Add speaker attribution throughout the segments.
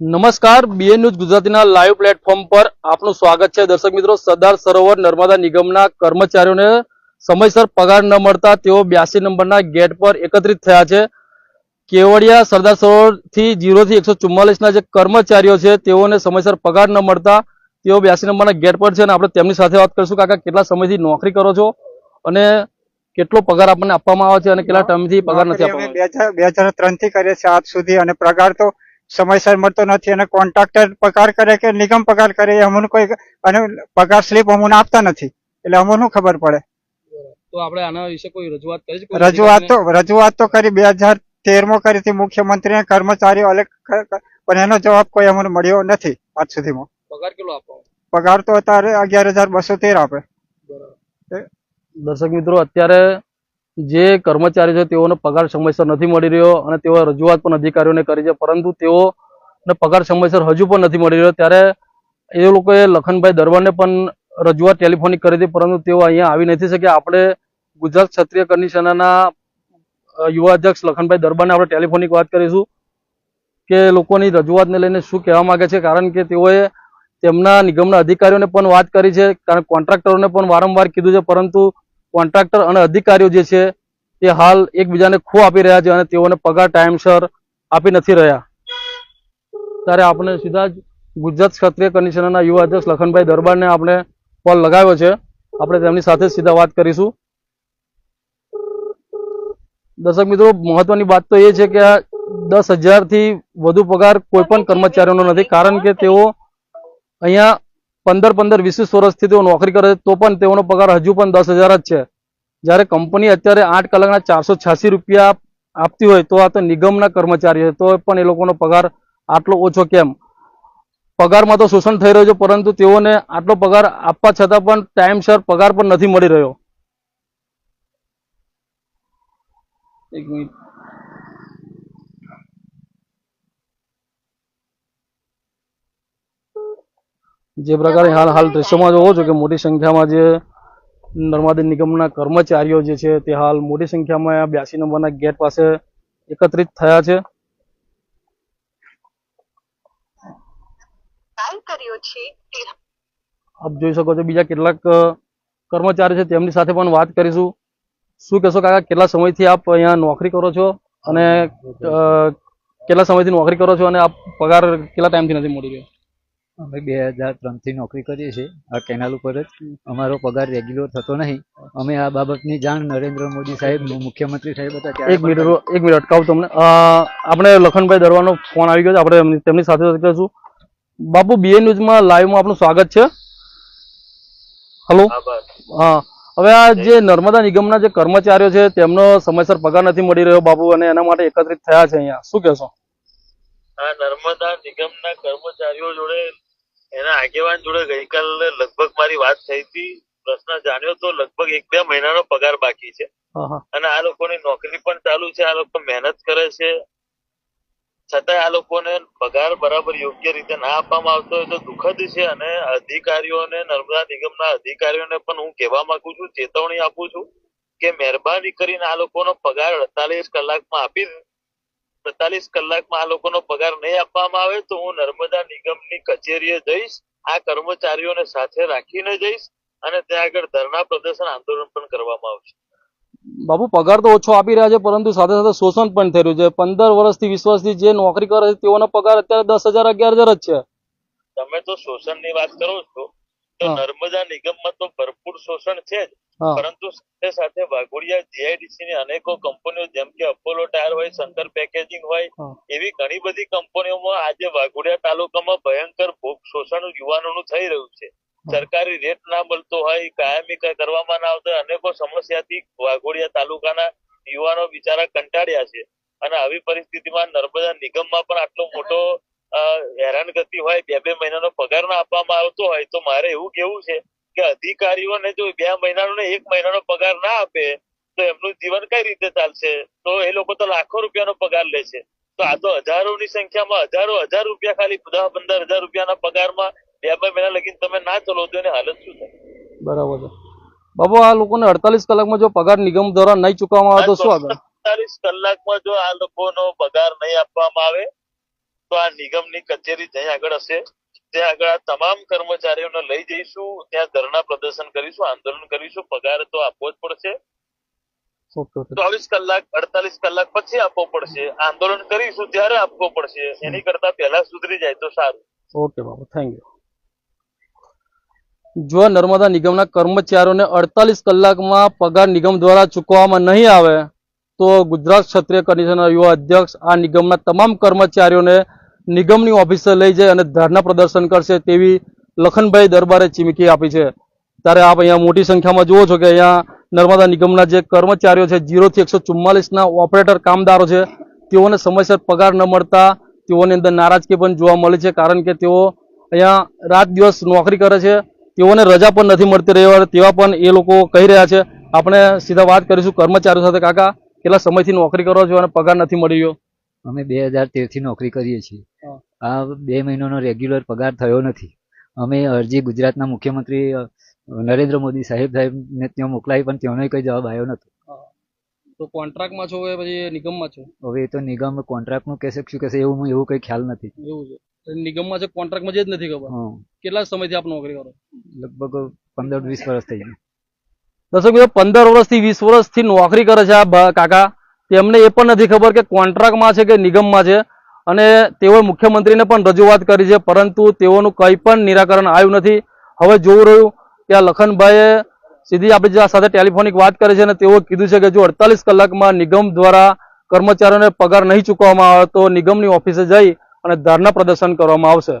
Speaker 1: નમસ્કાર BN news ગુજરાતીના live platform પર આપનું સ્વાગત છે. દર્શક મિત્રો સરદાર સરોવર નર્મદા નિગમના કર્મચારીઓને સમયસર પગાર ન મળતા તેઓ બ્યાસી નંબરના ગેટ પર એકત્રિત થયા છે. કેવડિયા સરદાર સરોવરથી જીરો થી એકસો ચુમ્માલીસના જે કર્મચારીઓ છે તેઓને સમયસર પગાર ન મળતા તેઓ બ્યાસી નંબરના ગેટ પર છે અને આપણે તેમની સાથે વાત કરીશું કાકા કેટલા સમયથી નોકરી કરો છો અને કેટલો પગાર આપણને આપવામાં આવે છે અને કેટલા ટાઈમથી પગાર નથી આપવામાં
Speaker 2: બે હજાર બે હજાર ત્રણથી કરીએ છીએ આજ સુધી અને પગાર તો સમયસર મળતો નથી અને કોન્ટ્રાક્ટર પગાર કરે કે નિગમ પગાર કરે એ અમને કોઈ અને પગાર સ્લીપ અમને આપતા નથી. એટલે અમને ખબર પડે?
Speaker 1: તો આપણે આના વિશે કોઈ રજૂઆત કરી
Speaker 2: રજૂઆત તો રજૂઆત તો કરી બે હજાર તેરમાં કરી હતી મુખ્યમંત્રી કર્મચારીઓ અલગ પણ એનો જવાબ કોઈ અમને મળ્યો નથી આજ સુધીમાં.
Speaker 1: પગાર કેટલો આપવાનો
Speaker 2: પગાર તો અત્યારે અગિયાર હજાર બસો તેર આપે.
Speaker 1: દર્શક મિત્રો અત્યારે જે કર્મચારી છે, તેઓનો પગાર સમયસર નથી મળી રહ્યો અને તેઓ રજૂઆત પણ અધિકારીઓને કરી છે, પરંતુ તેઓને પગાર સમયસર હજુ પણ નથી મળી રહ્યો. ત્યારે એ લોકોએ લખનભાઈ દરબારને પણ રજૂઆત ટેલિફોનિક કરી હતી, પરંતુ તેઓ અહીંયા આવી નથી શક્યા. આપણે ગુજરાત ક્ષત્રિય કરની સેનાના યુવા અધ્યક્ષ લખનભાઈ દરબારને આપણે ટેલિફોનિક વાત કરીશું કે લોકોની રજૂઆતને લઈને શું કહેવા માંગે છે, કારણ કે તેઓએ તેમના નિગમના અધિકારીઓને પણ વાત કરી છે, કારણ કોન્ટ્રાક્ટરોને પણ વારંવાર કીધું છે, પરંતુ કોન્ટ્રાક્ટર અને અધિકારીઓ જે છે તે હાલ એકબીજાને ખો આપી રહ્યા છે અને તેઓને પગાર ટાઈમસર આપી નથી રહ્યા. ત્યારે આપણે સીધા જ ગુજરાત ક્ષત્રિય કમિશનરના યુવા અધ્યક્ષ લખનભાઈ દરબારને આપણે કોલ લગાવ્યો છે. આપણે તેમની સાથે સીધા વાત કરીશું. દર્શક મિત્રો, મહત્વની વાત તો એ છે કે આ દસ હજારથી વધુ પગાર કોઈ પણ કર્મચારીઓનો નથી, કારણ કે તેઓ અહીંયા પંદર પંદર વીસ વીસ વર્ષથી તેઓ નોકરી કરે તો પણ તેઓનો પગાર હજુ પણ દસ હજાર જ છે. જ્યારે કંપની અત્યારે આઠ કલાકના ચારસો છ્યાસી રૂપિયા આપતી હોય, તો આ તો નિગમના કર્મચારી હોય તો પણ એ લોકોનો પગાર આટલો ઓછો કેમ? પગારમાં તો શોષણ થઈ રહ્યું છે, પરંતુ તેઓને આટલો પગાર આપવા છતાં પણ ટાઈમસર પગાર પણ નથી મળી રહ્યો. એક મિનિટ. જે પ્રકારે હાલ હાલ દ્રશ્યમાં જોવો છો કે મોટી સંખ્યામાં જે નર્મદા નિગમના કર્મચારીઓ જે છે તે હાલ મોટી સંખ્યામાં બ્યાસી નંબરના ગેટ પાસે એકત્રિત થયા છે. આપ જોઈ શકો છો બીજા કેટલાક કર્મચારી છે તેમની સાથે પણ વાત કરીશું. શું કહેશો કાકા કેટલા સમયથી આપ અહીંયા નોકરી કરો છો અને કેટલા સમયથી નોકરી કરો છો અને આપ પગાર કેટલા ટાઈમથી નથી મળી રહ્યો?
Speaker 3: અમે બે હજાર ત્રણથી નોકરી કરીએ છીએ. આ કેનાલ ઉપર જ અમારો પગાર રેગ્યુલર થતો નહીં. અમે આ બાબતની જાણ નરેન્દ્ર મોદી સાહેબ મુખ્યમંત્રી સાહેબ હતા ત્યારે
Speaker 1: એક મિનિટ એક મિનિટ અટકાવું તમને. આપણે લખનભાઈ દરવાનો ફોન આવી ગયો છે. આપણે તેમની સાથે વાત કરીશું. બાપુ બીએ ન્યૂઝમાં લાઈવમાં આપનું સ્વાગત છે. હલો હા હવે આ જે નર્મદા નિગમના જે કર્મચારીઓ છે તેમનો સમયસર પગાર નથી મળી રહ્યો બાબુ અને એના માટે એકત્રિત થયા છે અહીંયા. શું કહેશો?
Speaker 4: આ નર્મદા નિગમના કર્મચારીઓ જોડે એના આગેવાન જોડે ગઈકાલે લગભગ મારી વાત થઈ હતી પ્રશ્ન જાણ્યો તો લગભગ એક બે મહિનાનો પગાર બાકી છે. અને આ લોકોની નોકરી પણ ચાલુ છે આ લોકો મહેનત કરે છે. છતાંય આ લોકોને પગાર બરાબર યોગ્ય રીતે ના આપવામાં આવતો હોય તો દુઃખદ છે અને અધિકારીઓને નર્મદા નિગમના અધિકારીઓને પણ હું કહેવા માંગુ છું ચેતવણી આપું છું કે મહેરબાની કરીને આ લોકોનો પગાર અડતાલીસ કલાકમાં આપી અડતાલીસ કલાકમાં આ લોકોનો પગાર નહીં આપવામાં આવે તો હું નર્મદા નિગમની કચેરીએ જઈશ આ કર્મચારીઓને સાથે રાખીને જઈશ અને ત્યાં આગળ ધરણા પ્રદર્શન આંદોલન પણ કરવામાં આવશે.
Speaker 1: બાબુ પગાર તો ઓછો આપી રહ્યા છે પરંતુ સાથે સાથે શોષણ પણ થઈ રહ્યું છે. પંદર વર્ષથી વીસ વર્ષથી જે નોકરી કરે છે તેઓનો પગાર અત્યારે દસ હજાર અગિયાર હજાર જ છે.
Speaker 4: તમે તો શોષણની વાત કરો છો તો. નર્મદા નિગમમાં તો ભરપૂર શોષણ છે જ. પરંતુ સાથે સાથે વાઘોડિયા જીઆઈડીસી ની અનેકો કંપનીઓ જેમ કે અપોલો ટાયર હોય શંકર પેકેજિંગ હોય એવી ઘણી બધી કંપનીઓમાં આજે વાઘોડિયા તાલુકામાં ભયંકર ભોગ શોષણ યુવાનોનું થઈ રહ્યું છે. સરકારી રેટ ના મળતો હોય કાયમી કઈ કરવામાં ના આવતો અનેકો સમસ્યાથી વાઘોડિયા તાલુકાના યુવાનો બિચારા કંટાળ્યા છે. અને આવી પરિસ્થિતિમાં નર્મદા નિગમમાં પણ આટલો મોટો હેરાન હેરાનગતિ હોય બે બે મહિનાનો પગાર ના આપવામાં આવતો હોય તો મારે એવું કેવું છે કે અધિકારીઓને જો બે મહિનાનો ને એક મહિનાનો પગાર ના આપે તો એમનું જીવન કઈ રીતે ચાલશે? તો એ લોકો તો લાખો રૂપિયાનો પગાર લે છે. તો આ તો હજારોની સંખ્યામાં હજારો હજાર રૂપિયા ખાલી દસ પંદર હજાર રૂપિયાના પગારમાં બે બે મહિના લગીને તમે ના ચલો તો એની હાલત શું થાય?
Speaker 1: બરાબર છે. બાબુ આ લોકોને અડતાલીસ કલાકમાં જો પગાર નિગમ દ્વારા નહીં ચૂકવવામાં આવે તો શું આગળ?
Speaker 4: અડતાલીસ કલાકમાં જો આ લોકોનો પગાર નહીં આપવામાં આવે તો આ નિગમની કચેરી જઈ આગળ હશે. ત્યાં આગળ આ તમામ કર્મચારીઓને લઈ જઈશું ત્યાં ધરણા પ્રદર્શન કરીશું આંદોલન કરીશું પગાર તો આપવો જ પડશે. ચોવીસ કલાક અડતાલીસ કલાક પછી આપવો પડશે. આંદોલન કરીશું ત્યારે આપવો પડશે. એની કરતા પહેલા સુધરી જાય તો સારું.
Speaker 1: ઓકે બાબુ થેન્ક યુ જો નર્મદા નિગમના કર્મચારીઓને અડતાલીસ કલાકમાં પગાર નિગમ દ્વારા ચૂકવવામાં નહીં આવે તો ગુજરાત ક્ષત્રિય કમિશનના યુવા અધ્યક્ષ આ નિગમના તમામ કર્મચારીઓને નિગમની ઓફિસે લઈ જાય અને ધરના પ્રદર્શન કરશે તેવી લખનભાઈ દરબારે ચીમકી આપી છે. ત્યારે આપ અહીંયા મોટી સંખ્યામાં જુઓ છો કે અહીંયા નર્મદા નિગમના જે કર્મચારીઓ છે જીરોથી એકસો ચુમ્માલીસના ઓપરેટર કામદારો છે, તેઓને સમયસર પગાર ન મળતા તેઓની અંદર નારાજગી પણ જોવા મળે છે, કારણ કે તેઓ અહીંયા રાત દિવસ નોકરી કરે છે, તેઓને રજા પણ નથી મળતી રવિવારે તેવા પણ એ લોકો કહી રહ્યા છે. આપણે સીધા વાત કરીશું કર્મચારીઓ સાથે. કાકા, કેટલા સમયથી નોકરી કરો છો અને પગાર નથી મળી રહ્યો?
Speaker 3: અમે બે હજાર તેરથી નોકરી કરીએ છીએ. આ બે મહિનાનો રેગ્યુલર પગાર થયો નથી. અમે અરજી ગુજરાતના મુખ્યમંત્રી નરેન્દ્ર મોદી સાહેબ સાહેબને ત્યાં મોકલાવી પણ ત્યાંનો કંઈ જવાબ આવ્યો નથી
Speaker 1: તો કોન્ટ્રાક્ટમાં છો કે પછી નિગમમાં છો?
Speaker 3: હવે એ તો નિગમ કોન્ટ્રાક્ટનું કહેશે શું કહેશે એવું એવું કંઈ ખ્યાલ નથી.
Speaker 1: એવું છે. નિગમમાં છે કોન્ટ્રાક્ટમાં જે જ નથી ખબર. કેટલા સમયથી આપ નોકરી કરો?
Speaker 3: લગભગ પંદર વીસ વર્ષ થઈ ગયા.
Speaker 1: દર્શક મિત્રો પંદર વર્ષથી વીસ વર્ષથી નોકરી કરે છે આ કાકા. તેમને એ પણ નથી ખબર કે કોન્ટ્રાક્ટમાં છે કે નિગમમાં છે. અને તેઓએ મુખ્યમંત્રીને પણ રજૂઆત કરી છે, પરંતુ તેઓનું કંઈ પણ નિરાકરણ આવ્યું નથી. હવે જોવું રહ્યું કે આ લખનભાઈએ સીધી આપણી સાથે ટેલિફોનિક વાત કરે છે અને તેઓ કીધું છે કે જો અડતાલીસ કલાકમાં નિગમ દ્વારા કર્મચારીઓને પગાર નહીં ચૂકવવામાં આવે તો નિગમની ઓફિસે જઈ અને ધરના પ્રદર્શન કરવામાં આવશે.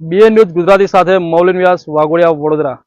Speaker 1: બીએ ન્યૂઝ ગુજરાતી સાથે મૌલિન વ્યાસ વાઘોડિયા, વડોદરા.